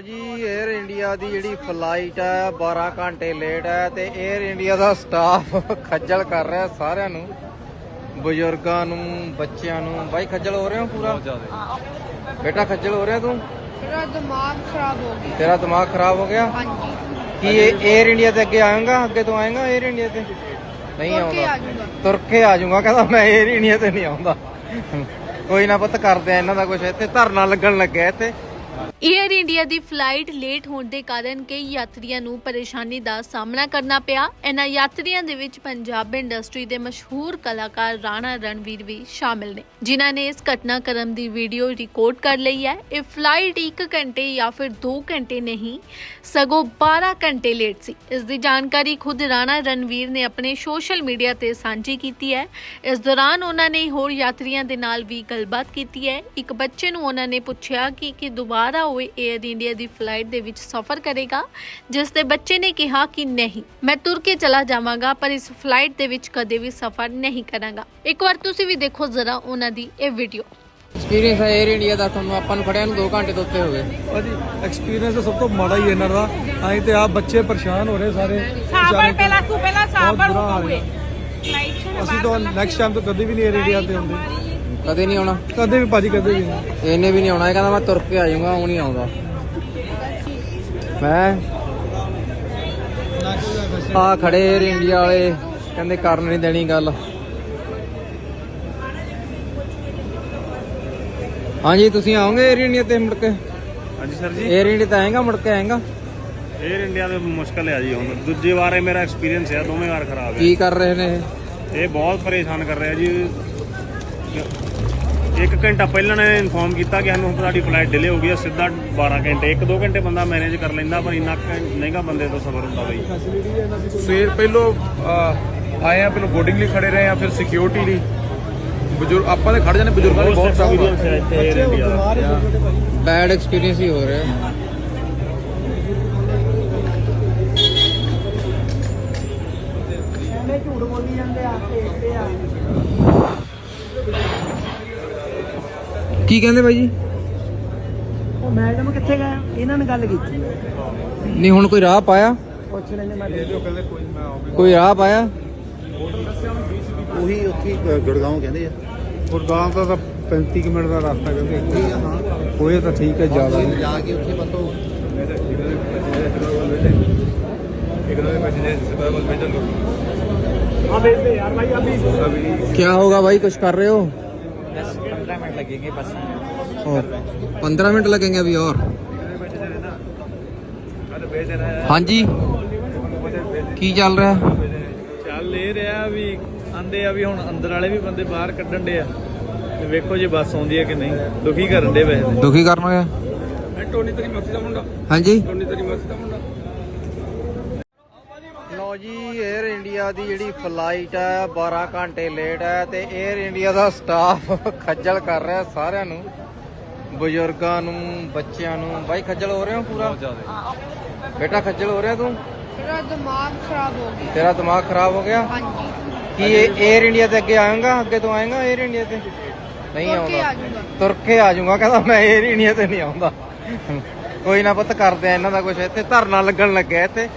ਲਓ ਜੀ air India ਦੀ ਜਿਹੜੀ ਫਲਾਈਟ ਹੈ 12 ਘੰਟੇ ਲੇਟ ਹੈ ਤੇ 에ਅਰ ਇੰਡੀਆ ਦਾ ਸਟਾਫ ਖੱਜਲ ਕਰ ਰਿਹਾ ਸਾਰਿਆਂ ਨੂੰ ਬਜ਼ੁਰਗਾਂ ਨੂੰ ਬੱਚਿਆਂ ਨੂੰ। ਬਾਈ ਖੱਜਲ ਹੋ ਰਹੇ ਹੋ ਪੂਰਾ? ਬੇਟਾ ਖੱਜਲ ਹੋ ਰਿਹਾ ਤੂੰ? ਮੇਰਾ ਦਿਮਾਗ ਖਰਾਬ ਹੋ ਗਿਆ। ਤੇਰਾ ਦਿਮਾਗ ਖਰਾਬ ਹੋ ਗਿਆ? ਹਾਂਜੀ। ਕੀ 에ਅਰ ਇੰਡੀਆ ਤੇ ਅੱਗੇ ਆਏਗਾ ਅੱਗੇ ਤੋਂ ਆਏਗਾ 에ਅਰ ਇੰਡੀਆ ਤੇ? ਨਹੀਂ ਆਉਂਦਾ। ਤੁਰ ਕੇ ਆ ਜਾਊਗਾ ਕਹਿੰਦਾ ਮੈਂ 에ਅਰ ਇੰਡੀਆ ਤੇ ਨਹੀਂ ਆਉਂਦਾ। ਕੋਈ ਨਾ ਪੁੱਤ ਕਰਦੇ ਆ ਇਹਨਾਂ ਦਾ ਕੁਝ ਇੱਥੇ ਧਰਨਾ ਲੱਗਣ ਲੱਗਿਆ ਇੱਥੇ। ਏਅਰ ਇੰਡੀਆ ਦੀ ਫਲਾਈਟ ਲੇਟ ਹੋਣ ਦੇ ਕਾਰਨ ਕਈ ਯਾਤਰੀਆਂ ਨੂੰ ਪਰੇਸ਼ਾਨੀ ਦਾ ਸਾਹਮਣਾ ਕਰਨਾ ਪਿਆ। ਇਹਨਾਂ ਯਾਤਰੀਆਂ ਦੇ ਵਿੱਚ ਪੰਜਾਬ ਇੰਡਸਟਰੀ ਦੇ ਮਸ਼ਹੂਰ ਕਲਾਕਾਰ ਰਾਣਾ ਰਣਵੀਰ ਵੀ ਸ਼ਾਮਿਲ ਨੇ, ਜਿਨ੍ਹਾਂ ਨੇ ਇਸ ਘਟਨਾਕ੍ਰਮ ਦੀ ਵੀਡੀਓ ਰਿਕਾਰਡ ਕਰ ਲਈ ਹੈ। ਇਹ ਫਲਾਈਟ 1 ਘੰਟੇ ਜਾਂ ਫਿਰ 2 ਘੰਟੇ ਨਹੀਂ, ਸਗੋਂ 12 ਘੰਟੇ ਲੇਟ ਸੀ। ਇਸ ਦੀ ਜਾਣਕਾਰੀ ਖੁਦ ਰਾਣਾ ਰਣਵੀਰ ਨੇ ਆਪਣੇ ਸੋਸ਼ਲ ਮੀਡੀਆ ਤੇ ਸਾਂਝੀ ਕੀਤੀ ਹੈ। ਇਸ ਦੌਰਾਨ ਉਹਨਾਂ ਨੇ ਹੋਰ ਯਾਤਰੀਆਂ ਦੇ ਨਾਲ ਵੀ ਗੱਲਬਾਤ ਕੀਤੀ ਹੈ। ਇੱਕ ਬੱਚੇ ਨੂੰ ਉਹਨਾਂ ਨੇ ਪੁੱਛਿਆ ਕਿ ਕਿ ਦੁਬਾਰਾ ਹੋਏ 에ਅਰ ਇੰਡੀਆ ਦੀ ਫਲਾਈਟ ਦੇ ਵਿੱਚ ਸਫ਼ਰ ਕਰੇਗਾ ਜਿਸ ਦੇ ਬੱਚੇ ਨੇ ਕਿਹਾ ਕਿ ਨਹੀਂ ਮੈਂ ਤੁਰ ਕੇ ਚਲਾ ਜਾਵਾਂਗਾ ਪਰ ਇਸ ਫਲਾਈਟ ਦੇ ਵਿੱਚ ਕਦੇ ਵੀ ਸਫ਼ਰ ਨਹੀਂ ਕਰਾਂਗਾ। ਇੱਕ ਵਾਰ ਤੁਸੀਂ ਵੀ ਦੇਖੋ ਜ਼ਰਾ ਉਹਨਾਂ ਦੀ ਇਹ ਵੀਡੀਓ ਐਕਸਪੀਰੀਅੰਸ ਹੈ 에ਅਰ ਇੰਡੀਆ ਦਾ ਤੁਹਾਨੂੰ ਆਪਾਂ ਨੂੰ ਖੜਿਆਂ ਨੂੰ 2 ਘੰਟੇ ਤੋਂ ਉੱਤੇ ਹੋ ਗਏ। ਭਾਜੀ ਐਕਸਪੀਰੀਅੰਸ ਤਾਂ ਸਭ ਤੋਂ ਮਾੜਾ ਹੀ ਹੈ ਇਹਨਾਂ ਦਾ। ਐਂ ਤੇ ਆ ਬੱਚੇ ਪਰੇਸ਼ਾਨ ਹੋ ਰਹੇ ਸਾਰੇ। ਸਾਬਰ ਪਹਿਲਾਂ ਤੂੰ ਪਹਿਲਾਂ ਸਾਬਰ ਹੋ ਗਏ। ਅਸੀਂ ਤਾਂ ਨੈਕਸਟ ਟਾਈਮ ਤੋਂ ਕਦੇ ਵੀ ਨਹੀਂ 에ਅਰ ਇੰਡੀਆ ਤੇ ਹੁੰਦੇ। ਕਦੇ ਨਹੀਂ ਆਉਣਾ। ਕਦੇ ਵੀ ਭਾਜੀ ਕਦੇ ਵੀ ਇਹਨੇ ਵੀ ਨਹੀਂ ਆਉਣਾ। ਇਹ ਕਹਿੰਦਾ ਮੈਂ ਤੁਰ ਕੇ ਆ ਜਾਊਂਗਾ ਉਹ ਨਹੀਂ ਆਉਂਦਾ। ਮੈਂ ਆ ਖੜੇ ਏਅਰ ਇੰਡੀਆ ਵਾਲੇ ਕਹਿੰਦੇ ਕਰਨ ਨਹੀਂ ਦੇਣੀ ਗੱਲ। ਹਾਂਜੀ ਤੁਸੀਂ ਆਓਗੇ ਏਅਰ ਇੰਡੀਆ ਤੇ ਮੁੜ ਕੇ? ਹਾਂਜੀ ਸਰ ਜੀ। ਏਅਰ ਇੰਡੀਆ ਤਾਂ ਆਏਗਾ ਮੁੜ ਕੇ ਆਏਗਾ? 에ਅਰ ਇੰਡੀਆ ਦੇ ਮੁਸ਼ਕਲ ਹੈ ਜੀ ਹੁਣ। ਦੂਜੀ ਵਾਰ ਇਹ ਮੇਰਾ ਐਕਸਪੀਰੀਅੰਸ ਹੈ ਦੋਵੇਂ ਵਾਰ ਖਰਾਬ ਹੈ ਕੀ ਕਰ ਰਹੇ ਨੇ ਇਹ ਬਹੁਤ ਪਰੇਸ਼ਾਨ ਕਰ ਰਿਹਾ ਜੀ। ਇੱਕ ਘੰਟਾ ਪਹਿਲਾਂ ਨੇ ਇਨਫੋਰਮ ਕੀਤਾ ਕਿ ਸਾਨੂੰ ਤੁਹਾਡੀ ਫਲਾਈਟ ਡਿਲੇ ਹੋ ਗਈ ਹੈ ਸਿੱਧਾ 12 ਘੰਟੇ ਇੱਕ ਦੋ ਘੰਟੇ ਬੰਦਾ ਮੈਨੇਜ ਕਰ ਲੈਂਦਾ ਪਰ ਇੰਨਾ ਕੁ ਮਹਿੰਗਾ ਬੰਦੇ ਤੋਂ ਸਫਰ ਹੁੰਦਾ ਬਈ। ਸਵੇਰ ਪਹਿਲੋਂ ਅਹ, ਆਏ ਆ ਪਹਿਲੋਂ ਬੋਰਡਿੰਗ ਲਈ ਖੜੇ ਰਹੇ ਆ ਫਿਰ ਸਿਕਿਉਰਿਟੀ ਲਈ। ਬਜ਼ੁਰਗ ਆਪਾਂ ਤੇ ਖੜ ਜਾਂਦੇ ਬਜ਼ੁਰਗਾਂ ਲਈ ਬਹੁਤ ਭਾਜੀ ਬੈਡ ਐਕਸਪੀਰੀਅੰਸ ਹੀ ਹੋ ਰਿਹਾ ਝੂਠ ਬੋਲੀ ਜਾਂਦੇ ਆ ਭੇਜਦੇ ਆ ਕੀ ਕਹਿੰਦੇ ਬਾਈ ਜੀ ਉਹ ਮੈਡਮ ਕਿੱਥੇ ਗਏ ਇਹਨਾਂ ਨੇ ਗੱਲ ਕੀਤੀ ਨਹੀਂ ਹੁਣ ਕੋਈ ਰਾਹ ਪਾਇਆ ਪੁੱਛ ਲੈਣੇ ਮੈਂ ਦੇ ਦਿਓ ਕਹਿੰਦੇ ਕੋਈ ਮੈਂ ਕੋਈ ਰਾਹ ਪਾਇਆ ਉਹੀ ਉੱਥੇ ਗੁੜਗਾਉਂ ਕਹਿੰਦੇ ਆ ਗੁਰਦਾਮ ਦਾ ਤਾਂ 35 ਕੁ ਮਿੰਟ ਦਾ ਰਸਤਾ ਕਹਿੰਦੇ ਉਹੀ ਆ ਹਾਂ ਹੋਏ ਤਾਂ ਠੀਕ ਹੈ ਜ਼ਿਆਦਾ ਨਹੀਂ ਜਾ ਕੇ ਉੱਥੇ ਬਸ ਉਹ क्या होगा भाई कुछ कर रहे हो बस पंद्रह मिनट लगेंगे बस पंद्रह मिनट लगेंगे अभी और हाँ जी ਕੀ ਚੱਲ ਰਿਹਾ ਚੱਲ ਇਹ ਰਿਹਾ ਵੀ ਆਂਦੇ ਆ ਵੀ ਹੁਣ ਅੰਦਰ ਵਾਲੇ ਵੀ ਬੰਦੇ ਬਾਹਰ ਕੱਢਣ ਦੇ ਆ ਤੇ ਵੇਖੋ ਜੇ ਬੱਸ ਆਉਂਦੀ ਹੈ ਕਿ ਨਹੀਂ ਦੁਖੀ ਕਰਨ ਦੇ ਵੈਸੇ ਤੇ। ਦੁਖੀ ਕਰਨ ਗਿਆ ਟੋਨੀ ਤੇਰੀ ਮੱਥੀ ਦਾ ਮੁੰਡਾ ਹਾਂਜੀ ਟੋਨੀ ਤੇਰੀ ਮੱਥੀ ਦਾ ਮੁੰਡਾ ਲਓ ਜੀ 에ਅਰ ਇੰਡੀਆ ਦੀ ਜਿਹੜੀ ਫਲਾਈਟ ਹੈ 12 ਘੰਟੇ ਲੇਟ ਹੈ ਤੇ 에ਅਰ ਇੰਡੀਆ ਦਾ ਸਟਾਫ ਖੱਜਲ ਕਰ ਰਿਹਾ ਸਾਰਿਆਂ ਨੂੰ ਬਜ਼ੁਰਗਾਂ ਨੂੰ ਬੱਚਿਆਂ ਨੂੰ। ਬਾਈ ਖੱਜਲ ਹੋ ਰਹੇ ਹੋ ਪੂਰਾ ਬੇਟਾ ਖੱਜਲ ਹੋ ਰਿਹਾ ਤੂੰ? ਤੇਰਾ ਦਿਮਾਗ ਖਰਾਬ ਹੋ ਗਿਆ। ਤੇਰਾ ਦਿਮਾਗ ਖਰਾਬ ਹੋ ਗਿਆ? ਹਾਂਜੀ। ਕੀ 에ਅਰ ਇੰਡੀਆ ਤੇ ਅੱਗੇ ਆਏਗਾ ਅੱਗੇ ਤੋਂ ਆਏਗਾ 에ਅਰ ਇੰਡੀਆ ਤੇ? ਨਹੀਂ ਆਉਂਦਾ। ਤੁਰ ਕੇ ਆ ਜਾਊਗਾ ਕਹਿੰਦਾ ਮੈਂ 에ਅਰ ਇੰਡੀਆ ਤੇ ਨਹੀਂ ਆਉਂਦਾ। ਕੋਈ ਨਾ ਪੁੱਤ ਕਰਦੇ ਆ ਇਹਨਾਂ ਦਾ ਕੁਝ ਇੱਥੇ ਧਰਨਾ ਲੱਗਣ ਲੱਗਿਆ ਇੱਥੇ।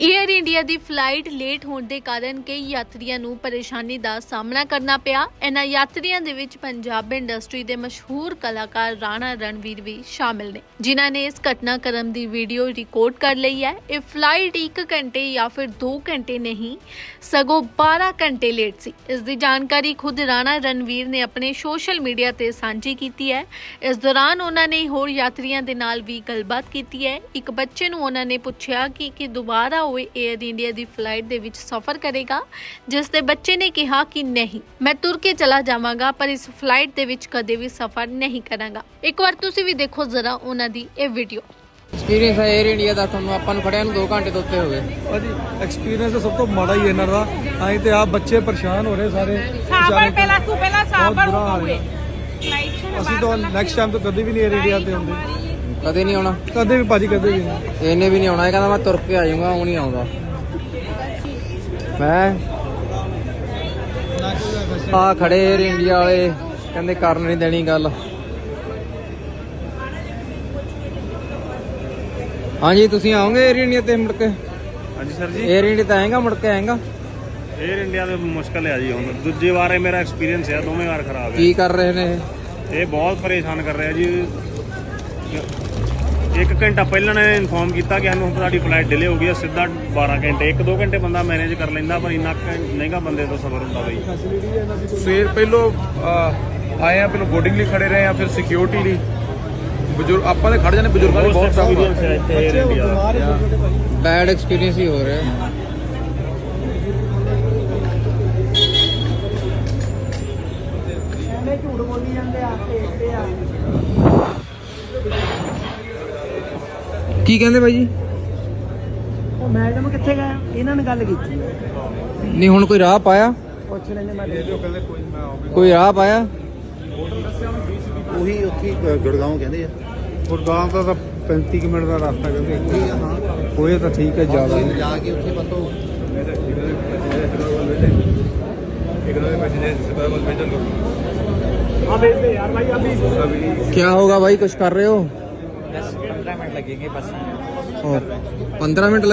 ਏਅਰ ਇੰਡੀਆ ਦੀ ਫਲਾਈਟ ਲੇਟ ਹੋਣ ਦੇ ਕਾਰਨ ਕਈ ਯਾਤਰੀਆਂ ਨੂੰ ਪਰੇਸ਼ਾਨੀ ਦਾ ਸਾਹਮਣਾ ਕਰਨਾ ਪਿਆ। ਇਹਨਾਂ ਯਾਤਰੀਆਂ ਦੇ ਵਿੱਚ ਪੰਜਾਬ ਇੰਡਸਟਰੀ ਦੇ ਮਸ਼ਹੂਰ ਕਲਾਕਾਰ ਰਾਣਾ ਰਣਵੀਰ ਵੀ ਸ਼ਾਮਿਲ ਨੇ, ਜਿਨ੍ਹਾਂ ਨੇ ਇਸ ਘਟਨਾਕ੍ਰਮ ਦੀ ਵੀਡੀਓ ਰਿਕਾਰਡ ਕਰ ਲਈ ਹੈ। ਇਹ ਫਲਾਈਟ 1 ਘੰਟੇ ਜਾਂ ਫਿਰ 2 ਘੰਟੇ ਨਹੀਂ, ਸਗੋਂ 12 ਘੰਟੇ ਲੇਟ ਸੀ। ਇਸ ਦੀ ਜਾਣਕਾਰੀ ਖੁਦ ਰਾਣਾ ਰਣਵੀਰ ਨੇ ਆਪਣੇ ਸੋਸ਼ਲ ਮੀਡੀਆ ਤੇ ਸਾਂਝੀ ਕੀਤੀ ਹੈ। ਇਸ ਦੌਰਾਨ ਉਹਨਾਂ ਨੇ ਹੋਰ ਯਾਤਰੀਆਂ ਦੇ ਨਾਲ ਵੀ ਗੱਲਬਾਤ ਕੀਤੀ ਹੈ। ਇੱਕ ਬੱਚੇ ਨੂੰ ਉਹਨਾਂ ਨੇ ਪੁੱਛਿਆ ਕਿ ਕਿ ਦੁਬਾਰਾ ਦੁਬਾਰਾ ਉਹ 에ਅਰ ਇੰਡੀਆ ਦੀ ਫਲਾਈਟ ਦੇ ਵਿੱਚ ਸਫ਼ਰ ਕਰੇਗਾ ਜਿਸ ਦੇ ਬੱਚੇ ਨੇ ਕਿਹਾ ਕਿ ਨਹੀਂ ਮੈਂ ਤੁਰਕੀ ਚਲਾ ਜਾਵਾਂਗਾ ਪਰ ਇਸ ਫਲਾਈਟ ਦੇ ਵਿੱਚ ਕਦੇ ਵੀ ਸਫ਼ਰ ਨਹੀਂ ਕਰਾਂਗਾ। ਇੱਕ ਵਾਰ ਤੁਸੀਂ ਵੀ ਦੇਖੋ ਜ਼ਰਾ ਉਹਨਾਂ ਦੀ ਇਹ ਵੀਡੀਓ ਐਕਸਪੀਰੀਅੰਸ ਹੈ 에ਅਰ ਇੰਡੀਆ ਦਾ ਤੁਹਾਨੂੰ ਆਪਾਂ ਨੂੰ ਖੜਿਆ ਨੂੰ 2 ਘੰਟੇ ਤੋਂ ਉੱਤੇ ਹੋ ਗਏ। ਭਾਜੀ ਐਕਸਪੀਰੀਅੰਸ ਸਭ ਤੋਂ ਮਾੜਾ ਹੀ ਇਹਨਾਂ ਦਾ। ਐਂ ਤੇ ਆ ਬੱਚੇ ਪਰੇਸ਼ਾਨ ਹੋ ਰਹੇ ਸਾਰੇ। ਸਾਬਰ ਪਹਿਲਾਂ ਤੂੰ ਪਹਿਲਾਂ ਸਾਬਰ ਹੋ ਗਏ ਅਸੀਂ ਤਾਂ ਨੈਕਸਟ ਟਾਈਮ ਤੋਂ ਕਦੇ ਵੀ ਨਹੀਂ 에ਅਰ ਇੰਡੀਆ ਤੇ ਹੁੰਦੇ ਕਦੇ ਨਹੀਂ ਆਉਣਾ? ਕਦੇ ਵੀ ਭਾਜੀ ਕਦੇ ਵੀ ਇਹਨੇ ਵੀ ਨਹੀਂ ਆਉਣਾ ਇਹ ਕਹਿੰਦਾ ਮੈਂ ਤੁਰ ਕੇ ਆ ਜਾਊਂਗਾ ਉਹ ਨਹੀਂ ਆਉਂਦਾ। ਮੈਂ ਆ ਖੜੇ ਏਅਰ ਇੰਡੀਆ ਵਾਲੇ ਕਹਿੰਦੇ ਕਰਨ ਨਹੀਂ ਦੇਣੀ ਗੱਲ। ਹਾਂਜੀ ਤੁਸੀਂ ਆਓਗੇ ਏਅਰ ਇੰਡੀਆ ਤੇ ਮੁੜ ਕੇ? ਹਾਂਜੀ ਸਰ ਜੀ। ਏਅਰ ਇੰਡੀਆ ਤਾਂ ਆਏਗਾ ਮੁੜ ਕੇ ਆਏਗਾ? 에ਅਰ ਇੰਡੀਆ ਦੇ ਮੁਸ਼ਕਲ ਹੈ ਜੀ ਹੁਣ। ਦੂਜੀ ਵਾਰ ਇਹ ਮੇਰਾ ਐਕਸਪੀਰੀਅੰਸ ਹੈ ਦੋਵੇਂ ਵਾਰ ਖਰਾਬ ਹੈ। ਕੀ ਕਰ ਰਹੇ ਨੇ ਇਹ ਬਹੁਤ ਪਰੇਸ਼ਾਨ ਕਰ ਰਿਹਾ ਜੀ। ਇੱਕ ਘੰਟਾ ਪਹਿਲਾਂ ਨੇ ਇਨਫੋਰਮ ਕੀਤਾ ਕਿ ਸਾਨੂੰ ਤੁਹਾਡੀ ਫਲਾਈਟ ਡਿਲੇ ਹੋ ਗਈ ਹੈ ਸਿੱਧਾ 12 ਘੰਟੇ ਇੱਕ ਦੋ ਘੰਟੇ ਬੰਦਾ ਮੈਨੇਜ ਕਰ ਲੈਂਦਾ ਪਰ ਇੰਨਾ ਮਹਿੰਗਾ ਬੰਦੇ ਤੋਂ ਸਬਰ ਹੁੰਦਾ ਬਈ। ਸਵੇਰ ਪਹਿਲੋਂ ਆਏ ਆ ਪਹਿਲੋਂ ਬੋਰਡਿੰਗ ਲਈ ਖੜੇ ਰਹੇ ਆ ਫਿਰ ਸਿਕਿਉਰਿਟੀ ਲਈ। ਬਜ਼ੁਰਗ ਆਪਾਂ ਤੇ ਖੜ ਜਾਂਦੇ ਬਜ਼ੁਰਗਾਂ ਲਈ ਬਹੁਤ ਦਾ। ਬੈਡ ਐਕਸਪੀਰੀਅੰਸ ਹੀ ਹੋ ਰਿਹਾ। ਕੀ ਕਹਿੰਦੇ ਬਾਈ ਜੀ? ਉਹ ਮੈਡਮ ਕਿੱਥੇ ਗਏ? ਇਹਨਾਂ ਨੇ ਗੱਲ ਕੀਤੀ। ਨਹੀਂ ਹੁਣ ਕੋਈ ਰਾਹ ਪਾਇਆ? ਪੁੱਛ ਲੈਣੇ ਮੈਂ ਦੇ ਦਿਓ ਕਹਿੰਦੇ ਕੋਈ ਮੈਂ ਕੋਈ ਰਾਹ ਪਾਇਆ? ਉਹੀ ਉੱਥੇ ਗੁੜਗਾਉਂ ਕਹਿੰਦੇ ਆ। ਗੁਰਦਾਸ ਦਾ ਤਾਂ 35 ਮਿੰਟ ਦਾ ਰਸਤਾ ਕਹਿੰਦੇ। ਹੋਏ ਤਾਂ ਠੀਕ ਹੈ ਜ਼ਿਆਦਾ ਨਹੀਂ। ਜਾ ਕੇ ਉੱਥੇ ਬਤੋ ਹਾਂ ਬੇਬੇ ਯਾਰ ਭਾਈ ਅਭੀ ਕੀ ਹੋਗਾ ਬਾਈ ਕੁਛ ਕਰ ਰਹੇ ਹੋ? पंद्रह मिनट लगेंगे बस पंद्रह मिनट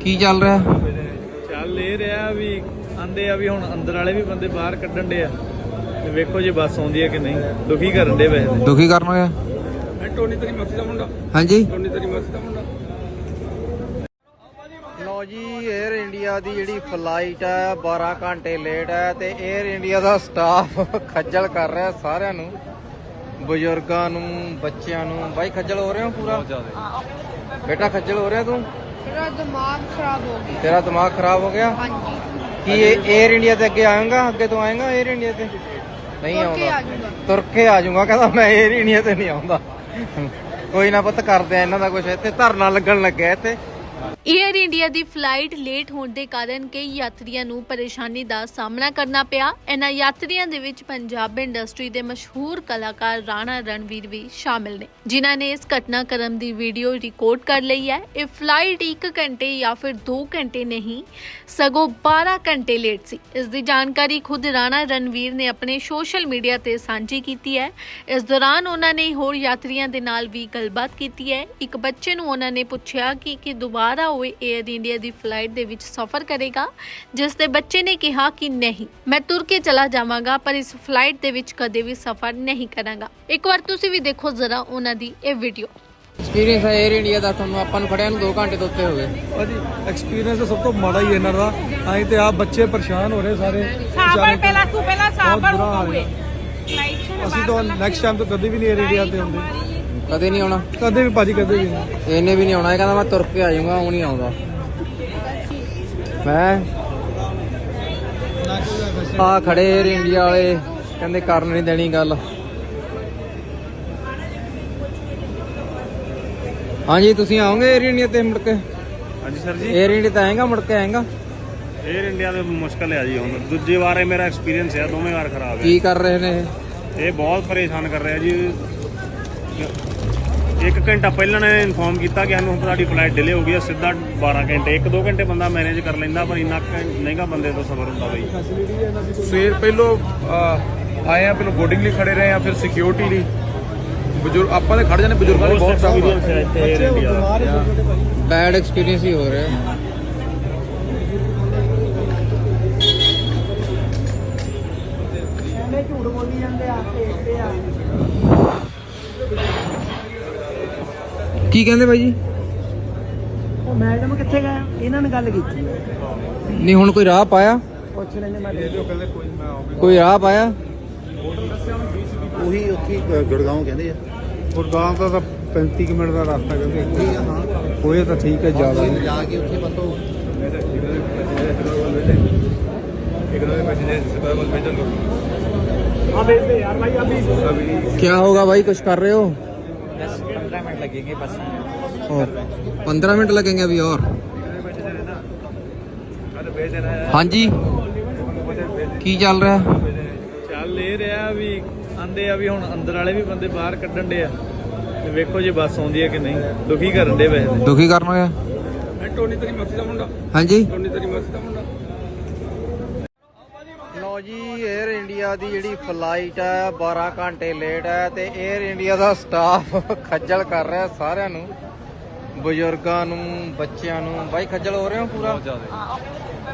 ਕੀ ਚੱਲ ਰਿਹਾ ਚੱਲ ਇਹ ਰਿਹਾ ਵੀ ਆਂਦੇ ਆ ਵੀ ਹੁਣ ਅੰਦਰ ਵਾਲੇ ਵੀ ਬੰਦੇ ਬਾਹਰ ਕੱਢਣ ਦੇ ਆ ਤੇ ਵੇਖੋ ਜੇ ਬੱਸ ਆਉਂਦੀ ਹੈ ਕਿ ਨਹੀਂ ਦੁਖੀ ਕਰਨ ਦੇ ਵੇ ਦੁਖੀ ਕਰਨ ਹੋਇਆ ਮੈਂ ਟੋਨੀ ਤੇਰੀ ਮਾਸੀ ਦਾ ਮੁੰਡਾ ਹਾਂਜੀ ਟੋਨੀ ਤੇਰੀ ਮਾਸੀ ਦਾ ਮੁੰਡਾ ਲਓ ਜੀ ਇਹ ਇੰਡੀਆ ਦੀ ਜਿਹੜੀ ਫਲਾਈਟ ਹੈ 12 ਘੰਟੇ ਲੇਟ ਹੈ ਤੇ 에ਅਰ ਇੰਡੀਆ ਦਾ ਸਟਾਫ ਖੱਜਲ ਕਰ ਰਿਹਾ ਸਾਰਿਆਂ ਨੂੰ ਬਜ਼ੁਰਗਾਂ ਨੂੰ ਬੱਚਿਆਂ ਨੂੰ। ਬਾਈ ਖੱਜਲ ਹੋ ਰਹੇ ਹੋ ਪੂਰਾ ਬੇਟਾ ਖੱਜਲ ਹੋ ਰਿਹਾ ਤੂੰ? ਤੇਰਾ ਦਿਮਾਗ ਖਰਾਬ ਹੋ ਗਿਆ। ਤੇਰਾ ਦਿਮਾਗ ਖਰਾਬ ਹੋ ਗਿਆ? ਹਾਂਜੀ। ਕੀ 에ਅਰ ਇੰਡੀਆ ਤੇ ਅੱਗੇ ਆਏਗਾ ਅੱਗੇ ਤੋਂ ਆਏਗਾ 에ਅਰ ਇੰਡੀਆ ਤੇ? ਨਹੀਂ ਆਉਂਦਾ। ਤੁਰ ਕੇ ਆ ਜਾਊਗਾ ਕਹਿੰਦਾ ਮੈਂ 에ਅਰ ਇੰਡੀਆ ਤੇ ਨਹੀਂ ਆਉਂਦਾ। ਕੋਈ ਨਾ ਪੁੱਤ ਕਰਦੇ ਆ ਇਹਨਾਂ ਦਾ ਕੁਝ ਇੱਥੇ ਧਰਨਾ ਲੱਗਣ ਲੱਗਿਆ ਇੱਥੇ। ਏਅਰ ਇੰਡੀਆ ਦੀ ਫਲਾਈਟ ਲੇਟ ਹੋਣ ਦੇ ਕਾਰਨ ਕਈ ਯਾਤਰੀਆਂ ਨੂੰ ਪਰੇਸ਼ਾਨੀ ਦਾ ਸਾਹਮਣਾ ਕਰਨਾ ਪਿਆ। ਇਹਨਾਂ ਯਾਤਰੀਆਂ ਦੇ ਵਿੱਚ ਪੰਜਾਬ ਇੰਡਸਟਰੀ ਦੇ ਮਸ਼ਹੂਰ ਕਲਾਕਾਰ ਰਾਣਾ ਰਣਵੀਰ ਵੀ ਸ਼ਾਮਿਲ ਨੇ, ਜਿਨ੍ਹਾਂ ਨੇ ਇਸ ਘਟਨਾਕ੍ਰਮ ਦੀ ਵੀਡੀਓ ਰਿਕਾਰਡ ਕਰ ਲਈ ਹੈ। ਇਹ ਫਲਾਈਟ 1 ਘੰਟੇ ਜਾਂ ਫਿਰ 2 ਘੰਟੇ ਨਹੀਂ, ਸਗੋਂ 12 ਘੰਟੇ ਲੇਟ ਸੀ। ਇਸ ਦੀ ਜਾਣਕਾਰੀ ਖੁਦ ਰਾਣਾ ਰਣਵੀਰ ਨੇ ਆਪਣੇ ਸੋਸ਼ਲ ਮੀਡੀਆ ਤੇ ਸਾਂਝੀ ਕੀਤੀ ਹੈ। ਇਸ ਦੌਰਾਨ ਉਹਨਾਂ ਨੇ ਹੋਰ ਯਾਤਰੀਆਂ ਦੇ ਨਾਲ ਵੀ ਗੱਲਬਾਤ ਕੀਤੀ ਹੈ। ਇੱਕ ਬੱਚੇ ਨੂੰ ਉਹਨਾਂ ਨੇ ਪੁੱਛਿਆ ਕਿ ਕਿ ਦੁਬਾਰਾ ਦੁਬਾਰਾ ਉਹ 에ਅਰ ਇੰਡੀਆ ਦੀ ਫਲਾਈਟ ਦੇ ਵਿੱਚ ਸਫ਼ਰ ਕਰੇਗਾ ਜਿਸ ਦੇ ਬੱਚੇ ਨੇ ਕਿਹਾ ਕਿ ਨਹੀਂ ਮੈਂ ਤੁਰਕੀ ਚਲਾ ਜਾਵਾਂਗਾ ਪਰ ਇਸ ਫਲਾਈਟ ਦੇ ਵਿੱਚ ਕਦੇ ਵੀ ਸਫ਼ਰ ਨਹੀਂ ਕਰਾਂਗਾ। ਇੱਕ ਵਾਰ ਤੁਸੀਂ ਵੀ ਦੇਖੋ ਜ਼ਰਾ ਉਹਨਾਂ ਦੀ ਇਹ ਵੀਡੀਓ ਐਕਸਪੀਰੀਅੰਸ ਹੈ 에ਅਰ ਇੰਡੀਆ ਦਾ ਤੁਹਾਨੂੰ ਆਪਾਂ ਨੂੰ ਖੜਿਆਂ ਨੂੰ 2 ਘੰਟੇ ਤੋਂ ਉੱਤੇ ਹੋ ਗਏ। ਭਾਜੀ ਐਕਸਪੀਰੀਅੰਸ ਸਭ ਤੋਂ ਮਾੜਾ ਹੀ ਇਹਨਾਂ ਦਾ। ਐਂ ਤੇ ਆ ਬੱਚੇ ਪਰੇਸ਼ਾਨ ਹੋ ਰਹੇ ਸਾਰੇ। ਸਾਬਰ ਪਹਿਲਾਂ ਤੂੰ ਪਹਿਲਾਂ ਸਾਬਰ ਹੋ ਗਏ ਅਸੀਂ ਤਾਂ ਨੈਕਸਟ ਟਾਈਮ ਤੋਂ ਕਦੇ ਵੀ ਨਹੀਂ 에ਅਰ ਇੰਡੀਆ ਤੇ ਹੁੰਦੇ ਕਦੇ ਨਹੀਂ ਆਉਣਾ? ਕਦੇ ਵੀ ਭਾਜੀ ਕਦੇ ਵੀ ਨਹੀਂ। ਇਹਨੇ ਵੀ ਨਹੀਂ ਆਉਣਾ। ਇਹ ਕਹਿੰਦਾ ਮੈਂ ਤੁਰ ਕੇ ਆ ਜਾਊਂਗਾ ਉਹ ਨਹੀਂ ਆਉਂਦਾ। ਮੈਂ ਆ ਖੜੇ ਏਅਰ ਇੰਡੀਆ ਵਾਲੇ ਕਹਿੰਦੇ ਕਰਨ ਨਹੀਂ ਦੇਣੀ ਗੱਲ। ਹਾਂਜੀ ਤੁਸੀਂ ਆਓਗੇ ਏਅਰ ਇੰਡੀਆ ਤੇ ਮੁੜ ਕੇ? ਹਾਂਜੀ ਸਰ ਜੀ। ਏਅਰ ਇੰਡੀਆ ਤਾਂ ਆਏਗਾ ਮੁੜ ਕੇ ਆਏਗਾ? 에ਅਰ ਇੰਡੀਆ ਦੇ ਮੁਸ਼ਕਲ ਹੈ ਜੀ ਹੁਣ। ਦੂਜੀ ਵਾਰ ਇਹ ਮੇਰਾ ਐਕਸਪੀਰੀਅੰਸ ਹੈ ਦੋਵੇਂ ਵਾਰ ਖਰਾਬ ਹੈ। ਕੀ ਕਰ ਰਹੇ ਨੇ ਇਹ ਬਹੁਤ ਪਰੇਸ਼ਾਨ ਕਰ ਰਿਹਾ ਜੀ। ਇੱਕ ਘੰਟਾ ਪਹਿਲਾਂ ਨੇ ਇਨਫੋਰਮ ਕੀਤਾ ਕਿ ਸਾਨੂੰ ਤੁਹਾਡੀ ਫਲਾਈਟ ਡਿਲੇ ਹੋ ਗਈ ਹੈ ਸਿੱਧਾ 12 ਘੰਟੇ ਇੱਕ ਦੋ ਘੰਟੇ ਬੰਦਾ ਮੈਨੇਜ ਕਰ ਲੈਂਦਾ ਪਰ ਇੰਨਾ ਮਹਿੰਗਾ ਬੰਦੇ ਤੋਂ ਸਬਰ ਹੁੰਦਾ ਬਈ। ਸਵੇਰ ਪਹਿਲੋਂ ਆਏ ਆ ਪਹਿਲੋਂ ਬੋਰਡਿੰਗ ਲਈ ਖੜੇ ਰਹੇ ਆ ਫਿਰ ਸਿਕਿਉਰਿਟੀ ਲਈ। ਬਜ਼ੁਰਗ ਆਪਾਂ ਤੇ ਖੜ ਜਾਂਦੇ ਬਜ਼ੁਰਗਾਂ ਲਈ ਬਹੁਤ ਟਫ ਦਾ ਬੈਡ ਐਕਸਪੀਰੀਅੰਸ ਹੀ ਹੋ ਰਿਹਾ ਐਵੇਂ ਝੂਠ ਬੋਲੀ ਜਾਂਦੇ ਆ ਭੇਜਦੇ ਆ ਕੀ ਕਹਿੰਦੇ ਬਾਈ ਜੀ ਉਹ ਮੈਡਮ ਕਿੱਥੇ ਗਏ ਇਹਨਾਂ ਨੇ ਗੱਲ ਕੀਤੀ ਨਹੀਂ ਹੁਣ ਕੋਈ ਰਾਹ ਪਾਇਆ ਪੁੱਛ ਲੈਣੇ ਮੈਂ ਕੋਈ ਰਾਹ ਪਾਇਆ ਉਹੀ ਉੱਥੇ ਹੀ, ਅ, ਗੁੜਗਾਉਂ ਕਹਿੰਦੇ ਆ ਗੁਰਗਾਮ ਦਾ ਤਾਂ 35 ਕੁ ਮਿੰਟ ਦਾ ਰਸਤਾ ਕਹਿੰਦੇ ਠੀਕ ਆ ਹਾਂ ਹੋਏ ਤਾਂ ਠੀਕ ਹੈ ਜ਼ਿਆਦਾ ਤੁਸੀਂ ਜਾ ਕੇ ਉੱਥੇ ਪਤੋ क्या होगा भाई कुछ कर रहे हो बस पंद्रह मिनट लगेंगे बस पंद्रह ਕੀ ਚੱਲ ਰਿਹਾ? ਚੱਲ ਇਹ ਰਿਹਾ ਵੀ ਆਂਦੇ ਆ ਵੀ ਹੁਣ ਅੰਦਰ ਵਾਲੇ ਵੀ ਬੰਦੇ ਬਾਹਰ ਕੱਢਣ ਦੇ ਆ। ਤੇ ਵੇਖੋ ਜੇ ਬੱਸ ਆਉਂਦੀ ਹੈ ਕਿ ਨਹੀਂ। ਦੁਖੀ ਕਰਨ ਦੇ ਵੈਸੇ। ਦੁਖੀ ਕਰਨ ਹੋਇਆ ਮੈਂ ਟੋਨੀ ਤੇਰੀ ਮਾਸੀ ਦਾ ਮੁੰਡਾ। ਹਾਂਜੀ। ਟੋਨੀ ਤੇਰੀ ਮਾਸੀ ਦਾ ਮੁੰਡਾ। ਲੋ ਜੀ ਇਹ ਇੰਡੀਆ ਦੀ ਜਿਹੜੀ ਫਲਾਈਟ ਹੈ 12 ਘੰਟੇ ਲੇਟ ਹੈ ਤੇ 에ਅਰ ਇੰਡੀਆ ਦਾ ਸਟਾਫ ਖੱਜਲ ਕਰ ਰਿਹਾ ਸਾਰਿਆਂ ਨੂੰ ਬਜ਼ੁਰਗਾਂ ਨੂੰ ਬੱਚਿਆਂ ਨੂੰ। ਬਾਈ ਖੱਜਲ ਹੋ ਰਹੇ ਹੋ ਪੂਰਾ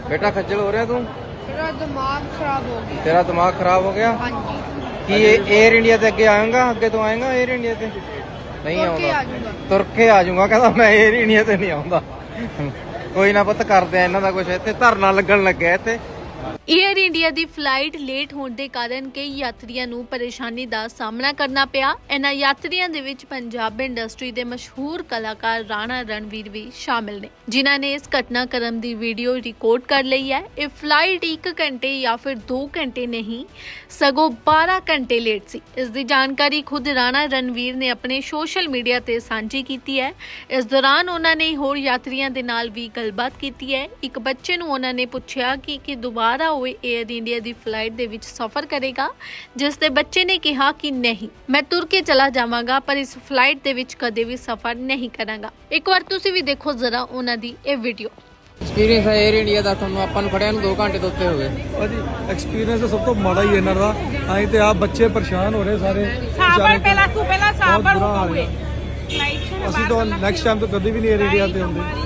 ਬੇਟਾ ਖੱਜਲ ਹੋ ਰਿਹਾ ਤੂੰ? ਮੇਰਾ ਦਿਮਾਗ ਖਰਾਬ ਹੋ ਗਿਆ। ਤੇਰਾ ਦਿਮਾਗ ਖਰਾਬ ਹੋ ਗਿਆ? ਹਾਂਜੀ। ਕੀ ਇਹ 에ਅਰ ਇੰਡੀਆ ਤੇ ਅੱਗੇ ਆਏਗਾ ਅੱਗੇ ਤੋਂ ਆਏਗਾ 에ਅਰ ਇੰਡੀਆ ਤੇ? ਨਹੀਂ ਆਉਂਦਾ। ਤੁਰ ਕੇ ਆ ਜਾਊਗਾ ਕਹਿੰਦਾ ਮੈਂ 에ਅਰ ਇੰਡੀਆ ਤੇ ਨਹੀਂ ਆਉਂਦਾ। ਕੋਈ ਨਾ ਪੁੱਤ ਕਰਦੇ ਆ ਇਹਨਾਂ ਦਾ ਕੁਝ ਇੱਥੇ ਧਰਨਾ ਲੱਗਣ ਲੱਗਿਆ ਇੱਥੇ। ਏਅਰ ਇੰਡੀਆ ਦੀ ਫਲਾਈਟ ਲੇਟ ਹੋਣ ਦੇ ਕਾਰਨ ਕਈ ਯਾਤਰੀਆਂ ਨੂੰ ਪਰੇਸ਼ਾਨੀ ਦਾ ਸਾਹਮਣਾ ਕਰਨਾ ਪਿਆ। ਇਹਨਾਂ ਯਾਤਰੀਆਂ ਦੇ ਵਿੱਚ ਪੰਜਾਬ ਇੰਡਸਟਰੀ ਦੇ ਮਸ਼ਹੂਰ ਕਲਾਕਾਰ ਰਾਣਾ ਰਣਵੀਰ ਵੀ ਸ਼ਾਮਿਲ ਨੇ, ਜਿਨ੍ਹਾਂ ਨੇ ਇਸ ਘਟਨਾਕ੍ਰਮ ਦੀ ਵੀਡੀਓ ਰਿਕਾਰਡ ਕਰ ਲਈ ਹੈ। ਇਹ ਫਲਾਈਟ 1 ਘੰਟੇ ਜਾਂ ਫਿਰ 2 ਘੰਟੇ ਨਹੀਂ, ਸਗੋਂ 12 ਘੰਟੇ ਲੇਟ ਸੀ। ਇਸ ਦੀ ਜਾਣਕਾਰੀ ਖੁਦ ਰਾਣਾ ਰਣਵੀਰ ਨੇ ਆਪਣੇ ਸੋਸ਼ਲ ਮੀਡੀਆ ਤੇ ਸਾਂਝੀ ਕੀਤੀ ਹੈ। ਇਸ ਦੌਰਾਨ ਉਹਨਾਂ ਨੇ ਹੋਰ ਯਾਤਰੀਆਂ ਦੇ ਨਾਲ ਵੀ ਗੱਲਬਾਤ ਕੀਤੀ ਹੈ। ਇੱਕ ਬੱਚੇ ਨੂੰ ਉਹਨਾਂ ਨੇ ਪੁੱਛਿਆ ਕਿ ਕਿ ਦੁਬਾਰਾ ਦੁਬਾਰਾ ਉਹ 에ਅਰ ਇੰਡੀਆ ਦੀ ਫਲਾਈਟ ਦੇ ਵਿੱਚ ਸਫ਼ਰ ਕਰੇਗਾ ਜਿਸ ਦੇ ਬੱਚੇ ਨੇ ਕਿਹਾ ਕਿ ਨਹੀਂ ਮੈਂ ਤੁਰ ਕੇ ਚਲਾ ਜਾਵਾਂਗਾ ਪਰ ਇਸ ਫਲਾਈਟ ਦੇ ਵਿੱਚ ਕਦੇ ਵੀ ਸਫ਼ਰ ਨਹੀਂ ਕਰਾਂਗਾ। ਇੱਕ ਵਾਰ ਤੁਸੀਂ ਵੀ ਦੇਖੋ ਜ਼ਰਾ ਉਹਨਾਂ ਦੀ ਇਹ ਵੀਡੀਓ ਐਕਸਪੀਰੀਅੰਸ ਹੈ 에ਅਰ ਇੰਡੀਆ ਦਾ ਤੁਹਾਨੂੰ ਆਪਾਂ ਨੂੰ ਖੜਿਆਂ ਨੂੰ 2 ਘੰਟੇ ਤੋਂ ਉੱਤੇ ਹੋ ਗਏ। ਭਾਜੀ ਐਕਸਪੀਰੀਅੰਸ ਤਾਂ ਸਭ ਤੋਂ ਮਾੜਾ ਹੀ ਹੈ ਇਹਨਾਂ ਦਾ। ਆਈ ਤੇ ਆ ਬੱਚੇ ਪਰੇਸ਼ਾਨ ਹੋ ਰਹੇ ਸਾਰੇ। ਸਾਬਰ ਪਹਿਲਾਂ ਤੂੰ ਪਹਿਲਾਂ ਸਾਬਰ ਹੋ ਗਏ। ਅਸੀਂ ਤਾਂ ਨੈਕਸਟ ਟਾਈਮ ਤੋਂ ਕਦੇ ਵੀ ਨਹੀਂ 에ਅਰ ਇੰਡੀਆ ਤੇ ਹੁੰਦੇ।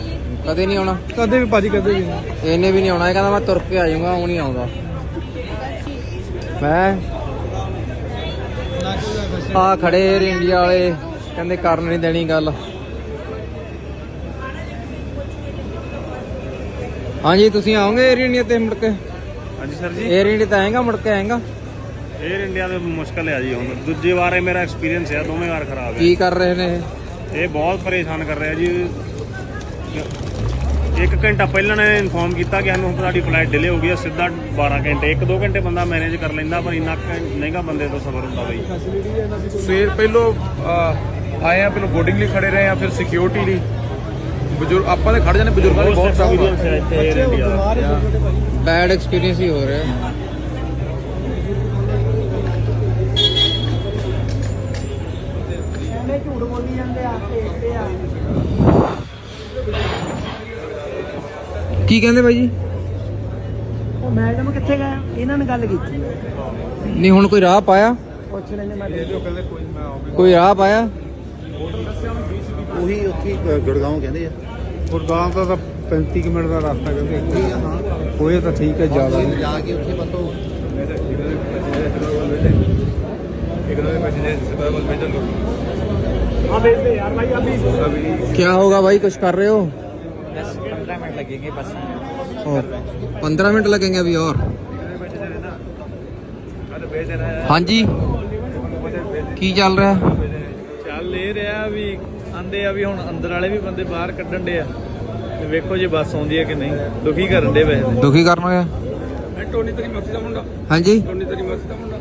ਕਦੇ ਨਹੀਂ ਆਉਣਾ। ਕਦੇ ਵੀ ਭਾਜੀ ਕਦੇ ਵੀ ਨਹੀਂ। ਇਹਨੇ ਵੀ ਨਹੀਂ ਆਉਣਾ ਇਹ ਕਹਿੰਦਾ ਮੈਂ ਤੁਰ ਕੇ ਆ ਜਾਊਂਗਾ ਉਹ ਨਹੀਂ ਆਉਂਦਾ। ਮੈਂ ਆ ਖੜੇ ਏਅਰ ਇੰਡੀਆ ਵਾਲੇ ਕਹਿੰਦੇ ਕਰਨ ਨਹੀਂ ਦੇਣੀ ਗੱਲ। ਹਾਂਜੀ ਤੁਸੀਂ ਆਓਗੇ ਏਅਰ ਇੰਡੀਆ ਤੇ ਮੁੜ ਕੇ? ਹਾਂਜੀ ਸਰ ਜੀ। ਏਅਰ ਇੰਡੀਆ ਤਾਂ ਆਏਗਾ ਮੁੜ ਕੇ ਆਏਗਾ? ਏਅਰ ਇੰਡੀਆ ਦੇ ਮੁਸ਼ਕਲ ਹੈ ਜੀ ਹੁਣ। ਦੂਜੀ ਵਾਰ ਇਹ ਮੇਰਾ ਐਕਸਪੀਰੀਅੰਸ ਹੈ ਦੋਵੇਂ ਵਾਰ ਖਰਾਬ ਹੈ ਕੀ ਕਰ ਰਹੇ ਨੇ ਇਹ ਬਹੁਤ ਪਰੇਸ਼ਾਨ ਕਰ ਰਿਹਾ ਜੀ। ਇੱਕ ਘੰਟਾ ਪਹਿਲਾਂ ਨੇ ਇਨਫੋਰਮ ਕੀਤਾ ਕਿ ਸਾਨੂੰ ਤੁਹਾਡੀ ਫਲਾਈਟ ਡਿਲੇ ਹੋ ਗਈ ਹੈ ਸਿੱਧਾ 12 ਘੰਟੇ 1-2 ਘੰਟੇ ਬੰਦਾ ਮੈਨੇਜ ਕਰ ਲੈਂਦਾ ਪਰ ਇੰਨਾ ਮਹਿੰਗਾ ਬੰਦੇ ਤੋਂ ਸਫਰ ਹੁੰਦਾ ਬਈ। ਸਵੇਰ ਪਹਿਲੋਂ ਆਏ ਆ ਪਹਿਲੋਂ ਬੋਰਡਿੰਗ ਲਈ ਖੜੇ ਰਹੇ ਆ ਫਿਰ ਸਿਕਿਉਰਿਟੀ ਲਈ। ਬਜ਼ੁਰਗ ਆਪਾਂ ਤੇ ਖੜ ਜਾਂਦੇ ਬਜ਼ੁਰਗਾਂ ਲਈ ਬਹੁਤ ਦਾ। ਬੈਡ ਐਕਸਪੀਰੀਅੰਸ ਹੀ ਹੋ ਰਿਹਾ। ਝੂਠ ਬੋਲੀ ਜਾਂਦੇ ਆ ਭੇਜਦੇ ਆ। ਕੀ ਕਹਿੰਦੇ ਬਾਈ ਜੀ ਉਹ ਮੈਡਮ ਕਿੱਥੇ ਗਏ ਇਹਨਾਂ ਨੇ ਗੱਲ ਕੀਤੀ ਨਹੀਂ ਹੁਣ ਕੋਈ ਰਾਹ ਪਾਇਆ ਪੁੱਛ ਲੈਂਦੇ ਮੈਂ ਕੋਈ ਰਾਹ ਪਾਇਆ ਉਹੀ ਉੱਥੇ ਅ, ਗੁੜਗਾਉਂ ਕਹਿੰਦੇ ਆ ਗੁਰਦਾਸ ਦਾ ਤਾਂ 35 ਕੁ ਮਿੰਟ ਦਾ ਰਸਤਾ ਕਹਿੰਦੇ ਠੀਕ ਆ ਹਾਂ ਹੋਏ ਤਾਂ ਠੀਕ ਹੈ ਜ਼ਿਆਦਾ ਉੱਥੇ ਜਾ ਕੇ ਉੱਥੇ ਬਸ ਉਹ क्या होगा भाई कुछ कर रहे हो बस पंद्रह मिनट लगेंगे बस पंद्रह मिनट लगेंगे अभी और हाँ जी की चल रहा है ਚੱਲ ਇਹ ਰਿਹਾ ਵੀ ਆਂਦੇ ਆ ਵੀ ਹੁਣ ਅੰਦਰ ਵਾਲੇ ਵੀ ਬੰਦੇ ਬਾਹਰ ਕੱਢਣ ਦੇ ਆ ਤੇ ਵੇਖੋ ਜੇ ਬੱਸ ਆਉਂਦੀ ਹੈ ਕਿ ਨਹੀਂ ਦੁਖੀ ਕਰਨ ਦੇ ਵੈਸੇ दुखी करना है ਟੋਨੀ ਤੇਰੀ ਮਾਸੀ ਦਾ ਮੁੰਡਾ हाँ जी ਟੋਨੀ ਤੇਰੀ ਮਾਸੀ ਦਾ ਮੁੰਡਾ